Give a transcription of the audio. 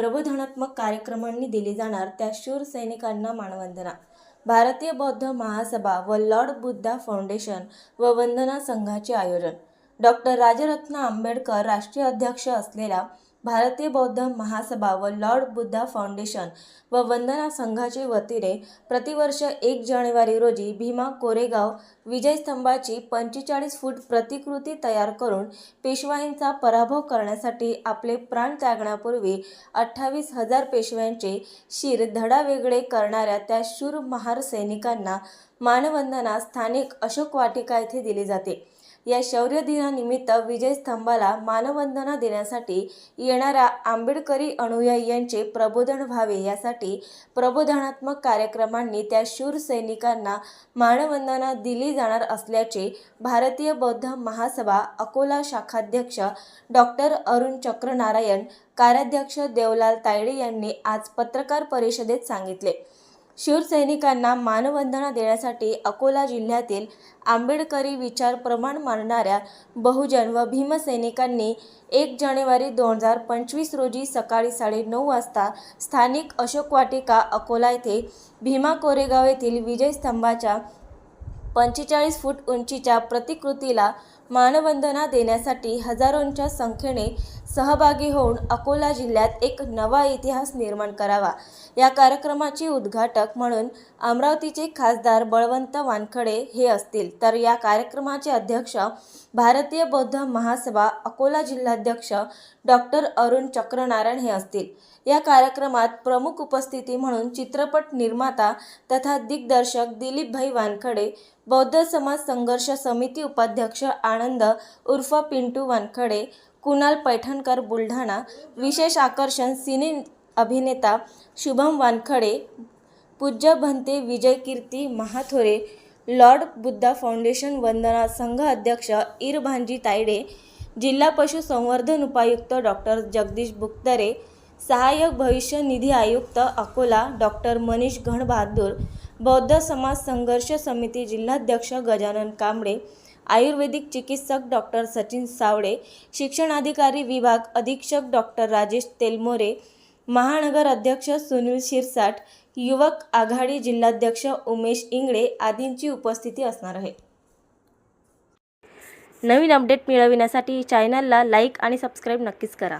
प्रबोधनात्मक कार्यक्रमांनी दिली जाणार त्या शूर सैनिकांना मानवंदना. भारतीय बौद्ध महासभा व लॉर्ड बुद्धा फाउंडेशन व वंदना संघाचे आयोजन. डॉक्टर राजरत्न आंबेडकर राष्ट्रीय अध्यक्ष असलेल्या भारतीय बौद्ध महासभा व लॉर्ड बुद्धा फाउंडेशन व वंदना संघाचे वतीने प्रतिवर्ष एक जानेवारी रोजी भीमा कोरेगाव विजयस्तंभाची पंचेचाळीस फूट प्रतिकृती तयार करून पेशवाईंचा पराभव करण्यासाठी आपले प्राण त्यागण्यापूर्वी अठ्ठावीस हजार पेशव्यांचे शिर धडा वेगळे करणाऱ्या त्या शूर महार सैनिकांना मानवंदना स्थानिक अशोक वाटिका येथे दिली जाते. या शौर्य दिनानिमित्त विजय स्तंभाला मानवंदना देण्यासाठी येणाऱ्या आंबेडकरी अनुयायी यांचे प्रबोधन व्हावे यासाठी प्रबोधनात्मक कार्यक्रमांनी त्या शूर सैनिकांना मानवंदना दिली जाणार असल्याचे भारतीय बौद्ध महासभा अकोला शाखाध्यक्ष डॉक्टर अरुण चक्रनारायण कार्याध्यक्ष देवलाल तायडे यांनी आज पत्रकार परिषदेत सांगितले. शिवसैनिकांना मानवंदना देण्यासाठी अकोला जिल्ह्यातील आंबेडकरी विचार प्रमाण मानणाऱ्या बहुजन व भीमसैनिकांनी एक जानेवारी दोन हजार पंचवीस रोजी सकाळी साडेनऊ वाजता स्थानिक अशोक वाटिका अकोला येथे भीमा कोरेगाव येथील विजयस्तंभाच्या पंचेचाळीस फूट उंचीच्या प्रतिकृतीला मानवंदना देण्यासाठी हजारोंच्या संख्येने सहभागी होऊन अकोला जिल्ह्यात एक नवा इतिहास निर्माण करावा. या कार्यक्रमाचे उद्घाटक म्हणून अमरावतीचे खासदार बळवंत वानखडे हे असतील. तर या कार्यक्रमाचे अध्यक्ष भारतीय बौद्ध महासभा अकोला जिल्हाध्यक्ष डॉक्टर अरुण चक्रनारायण हे असतील. या कार्यक्रमात प्रमुख उपस्थिती म्हणून चित्रपट निर्माता तथा दिग्दर्शक दिलीपभाई वानखडे बौद्ध समाज संघर्ष समिती उपाध्यक्ष आनंद उर्फ पिंटू वानखडे कुणाल पैठणकर बुलढाणा विशेष आकर्षण सिने अभिनेता शुभम वानखडे पूज्य भंते विजय कीर्ती महाथोरे लॉर्ड बुद्धा फाउंडेशन वंदना संघ अध्यक्ष इरभांजी तायडे जिल्हा पशुसंवर्धन उपायुक्त डॉक्टर जगदीश बुक्तरे सहाय्यक भविष्य निधी आयुक्त अकोला डॉक्टर मनीष घणबहादूर बौद्ध समाज संघर्ष समिती जिल्हाध्यक्ष गजानन कांबळे आयुर्वेदिक चिकित्सक डॉक्टर सचिन सावळे शिक्षणाधिकारी विभाग अधीक्षक डॉक्टर राजेश तेलमोरे महानगर अध्यक्ष सुनील शिरसाट युवक आघाडी जिल्हाध्यक्ष उमेश इंगळे आदींची उपस्थिती असणार आहे. नवीन अपडेट मिळविण्यासाठी चॅनलला लाईक आणि सबस्क्राईब नक्कीच करा.